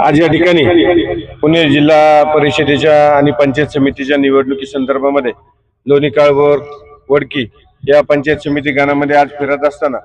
आज या ठिकाणी पुणे जिल्हा परिषदेच्या आणि पंचायत समितीच्या निवडणुकी संदर्भामध्ये लोणी काळभोर वडकी या पंचायत समिती गावामध्ये आज फिरत असताना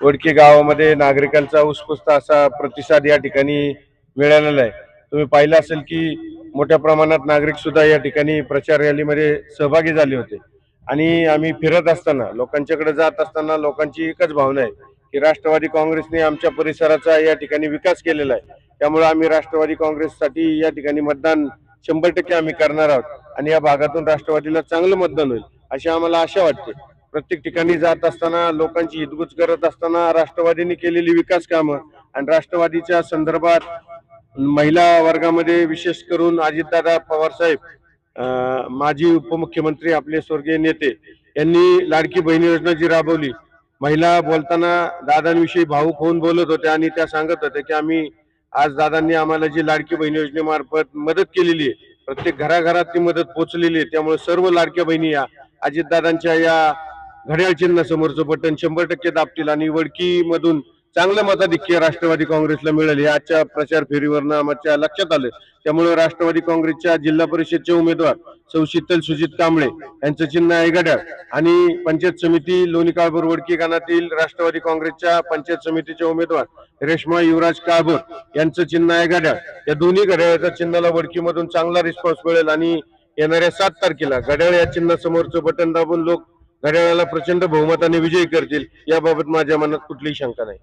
वडकी गावामध्ये नागरिकांचा उत्स्फूर्त असा प्रतिसाद या ठिकाणी मिळालेला आहे. तुम्ही पाहिलं असेल की मोठ्या प्रमाणात नागरिक सुद्धा या ठिकाणी प्रचार रॅलीमध्ये सहभागी झाले होते. आणि आम्ही फिरत असताना लोकांच्याकडे जात असताना लोकांची एकच भावना आहे की राष्ट्रवादी काँग्रेसने आमच्या परिसराचा या ठिकाणी विकास केलेला आहे. त्यामुळे आम्ही राष्ट्रवादी काँग्रेससाठी या ठिकाणी मतदान शंभर टक्के आम्ही करणार आहोत. आणि या भागातून राष्ट्रवादीला चांगलं मतदान होईल अशी आम्हाला आशा वाटते. प्रत्येक ठिकाणी जात असताना लोकांची हितगुज करत असताना राष्ट्रवादीने केलेली विकास कामं आणि राष्ट्रवादीच्या संदर्भात महिला वर्गामध्ये विशेष करून अजितदादा पवार साहेब माजी उपमुख्यमंत्री आपले स्वर्गीय नेते यांनी लाडकी बहीण योजना जी राबवली महिला बोलताना दादांविषयी भाऊक होऊन बोलत होत्या आणि त्या सांगत होत्या की आम्ही आज दादांनी आम्हाला जी लाडकी बहीण योजनेमार्फत मदत केलेली आहे प्रत्येक घराघरात ती मदत पोहोचलेली आहे त्यामुळे सर्व लाडक्या बहिणी या अजितदादांच्या या घड्याळ चिन्ह समोरचं बटन शंभर टक्के दाबतील आणि वडकी मधून चांगलं मताधिक्य राष्ट्रवादी काँग्रेसला मिळेल. हे आजच्या प्रचार फेरीवरनं आमच्या लक्षात आलं. त्यामुळे राष्ट्रवादी काँग्रेसच्या जिल्हा परिषदचे उमेदवार सौ शीतल सुजित कांबळे यांचं चिन्ह आहे गड्या. आणि पंचायत समिती लोणी काळभोर वडकी गाणातील राष्ट्रवादी काँग्रेसच्या पंचायत समितीचे उमेदवार रेश्मा युवराज काळभोर यांचं चिन्ह आहे गड्या. या दोन्ही घड्याळाच्या चिन्हाला वडकीमधून चांगला रिस्पॉन्स मिळेल आणि येणाऱ्या सात तारखेला घड्याळ या चिन्हासमोरचं बटन दाबून लोक घड्याळाला प्रचंड बहुमताने विजयी करतील. याबाबत माझ्या मनात कुठलीही शंका नाही.